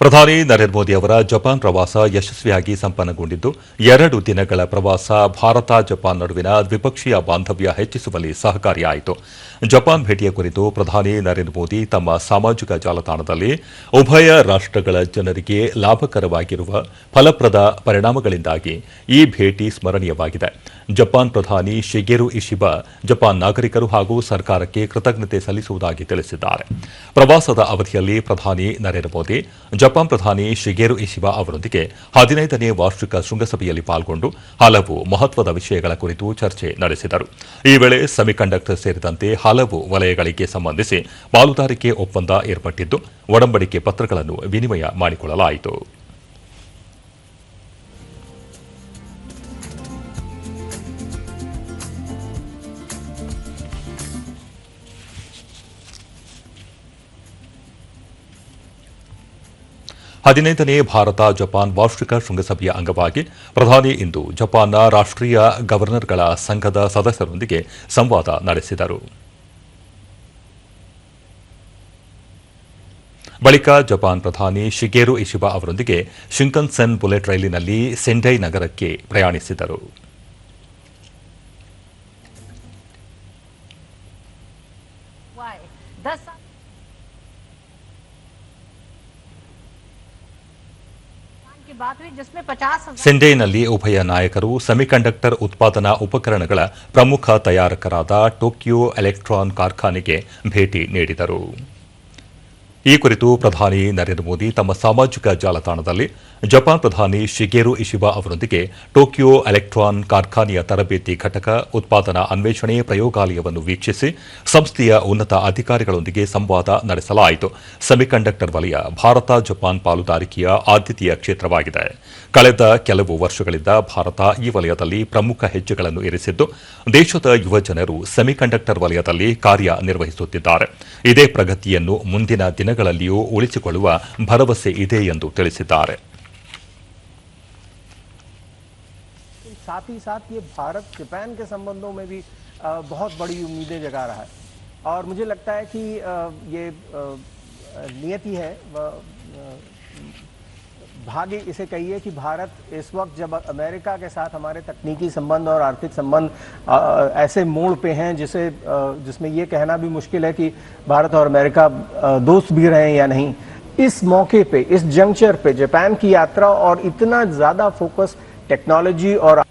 ಪ್ರಧಾನಿ ನರೇಂದ್ರ ಮೋದಿ ಅವರ ಜಪಾನ್ ಪ್ರವಾಸ ಯಶಸ್ವಿಯಾಗಿ ಸಂಪನ್ನಗೊಂಡಿದ್ದು, ಎರಡು ದಿನಗಳ ಪ್ರವಾಸ ಭಾರತ ಜಪಾನ್ ನಡುವಿನ ದ್ವಿಪಕ್ಷೀಯ ಬಾಂಧವ್ಯ ಹೆಚ್ಚಿಸುವಲ್ಲಿ ಸಹಕಾರಿಯಾಯಿತು. ಜಪಾನ್ ಭೇಟಿಯ ಕುರಿತು ಪ್ರಧಾನಿ ನರೇಂದ್ರ ಮೋದಿ ತಮ್ಮ ಸಾಮಾಜಿಕ ಜಾಲತಾಣದಲ್ಲಿ, ಉಭಯ ರಾಷ್ಟಗಳ ಜನರಿಗೆ ಲಾಭಕರವಾಗಿರುವ ಫಲಪ್ರದ ಪರಿಣಾಮಗಳಿಂದಾಗಿ ಈ ಭೇಟಿ ಸ್ಮರಣೀಯವಾಗಿದೆ. ಜಪಾನ್ ಪ್ರಧಾನಿ ಶಿಗೆರು ಇಶಿಬಾ ಜಪಾನ್ ನಾಗರಿಕರು ಹಾಗೂ ಸರ್ಕಾರಕ್ಕೆ ಕೃತಜ್ಞತೆ ಸಲ್ಲಿಸುವುದಾಗಿ ತಿಳಿಸಿದ್ದಾರೆ. ಪ್ರವಾಸದ ಅವಧಿಯಲ್ಲಿ ಪ್ರಧಾನಿ ನರೇಂದ್ರ ಮೋದಿ ಜಪಾನ್ ಪ್ರಧಾನಿ ಶಿಗೇರು ಇಶಿಬಾ ಅವರೊಂದಿಗೆ ಹದಿನೈದನೇ ವಾರ್ಷಿಕ ಶೃಂಗಸಭೆಯಲ್ಲಿ ಪಾಲ್ಗೊಂಡು ಹಲವು ಮಹತ್ವದ ವಿಷಯಗಳ ಕುರಿತು ಚರ್ಚೆ ನಡೆಸಿದರು. ಈ ವೇಳೆ ಸೆಮಿಕಂಡಕ್ಟರ್ ಸೇರಿದಂತೆ ಹಲವು ವಲಯಗಳಿಗೆ ಸಂಬಂಧಿಸಿ ಪಾಲುದಾರಿಕೆ ಒಪ್ಪಂದ ಏರ್ಪಟ್ಟಿದ್ದು, ಒಡಂಬಡಿಕೆ ಪತ್ರಗಳನ್ನು ವಿನಿಮಯ ಮಾಡಿಕೊಳ್ಳಲಾಯಿತು. ಹದಿನೈದನೇ ಭಾರತ ಜಪಾನ್ ವಾರ್ಷಿಕ ಶೃಂಗಸಭೆಯ ಅಂಗವಾಗಿ ಪ್ರಧಾನಿ ಇಂದು ಜಪಾನ್ನ ರಾಷ್ಟೀಯ ಗವರ್ನರ್ಗಳ ಸಂಘದ ಸದಸ್ಯರೊಂದಿಗೆ ಸಂವಾದ ನಡೆಸಿದರು. ಬಳಿಕ ಜಪಾನ್ ಪ್ರಧಾನಿ ಶಿಗೇರು ಇಶಿಬಾ ಅವರೊಂದಿಗೆ ಶಿಂಕನ್ಸೆನ್ ಬುಲೆಟ್ ರೈಲಿನಲ್ಲಿ ಸೆಂಡೈ ನಗರಕ್ಕೆ ಪ್ರಯಾಣಿಸಿದರು. हुआ ಸೆಂಡೈನಲ್ಲಿ ಉಭಯ ನಾಯಕರು ಸೆಮಿಕಂಡಕ್ಟರ್ ಉತ್ಪಾದನಾ ಉಪಕರಣಗಳ ಪ್ರಮುಖ ತಯಾರಕರಾದ ಟೋಕಿಯೋ ಎಲೆಕ್ಟ್ರಾನ್ ಕಾರ್ಖಾನೆಗೆ ಭೇಟಿ ನೀಡಿದರು. ಈ ಕುರಿತು ಪ್ರಧಾನಿ ನರೇಂದ್ರ ಮೋದಿ ತಮ್ಮ ಸಾಮಾಜಿಕ ಜಾಲತಾಣದಲ್ಲಿ ಜಪಾನ್ ಪ್ರಧಾನಿ ಶಿಗೇರು ಇಶಿಬಾ ಅವರೊಂದಿಗೆ ಟೋಕಿಯೋ ಎಲೆಕ್ಟ್ರಾನ್ ಕಾರ್ಖಾನೆಯ ತರಬೇತಿ ಘಟಕ ಉತ್ಪಾದನಾ ಅನ್ವೇಷಣೆ ಪ್ರಯೋಗಾಲಯವನ್ನು ವೀಕ್ಷಿಸಿ ಸಂಸ್ಥೆಯ ಉನ್ನತ ಅಧಿಕಾರಿಗಳೊಂದಿಗೆ ಸಂವಾದ ನಡೆಸಲಾಯಿತು. ಸೆಮಿಕಂಡಕ್ಟರ್ ವಲಯ ಭಾರತ ಜಪಾನ್ ಪಾಲುದಾರಿಕೆಯ ಆದ್ಯತೆಯ ಕ್ಷೇತ್ರವಾಗಿದೆ. ಕಳೆದ ಕೆಲವು ವರ್ಷಗಳಿಂದ ಭಾರತ ಈ ವಲಯದಲ್ಲಿ ಪ್ರಮುಖ ಹೆಜ್ಜೆಗಳನ್ನು ಇರಿಸಿದ್ದು, ದೇಶದ ಯುವಜನರು ಸೆಮಿಕಂಡಕ್ಟರ್ ವಲಯದಲ್ಲಿ ಕಾರ್ಯನಿರ್ವಹಿಸುತ್ತಿದ್ದಾರೆ. ಇದೇ ಪ್ರಗತಿಯನ್ನು ಮುಂದಿನ ದಿನಗಳಲ್ಲಿಯೂ ಉಳಿಸಿಕೊಳ್ಳುವ ಭರವಸೆ ಇದೆ ಎಂದು ತಿಳಿಸಿದ್ದಾರೆ साथ ही साथ ये भारत जापान के संबंधों में भी अ, बहुत बड़ी उम्मीदें जगा रहा है और मुझे लगता है कि अ, ये अ, नियति है भाग्य इसे कहिए कि भारत इस वक्त जब अमेरिका के साथ हमारे तकनीकी संबंध और आर्थिक संबंध ऐसे मोड़ पे हैं, जिसे जिसमें ये कहना भी मुश्किल है कि भारत और अमेरिका दोस्त भी रहे या नहीं। इस मौके पे, इस जंक्चर पे, जापान की यात्रा और इतना ज़्यादा फोकस टेक्नोलॉजी और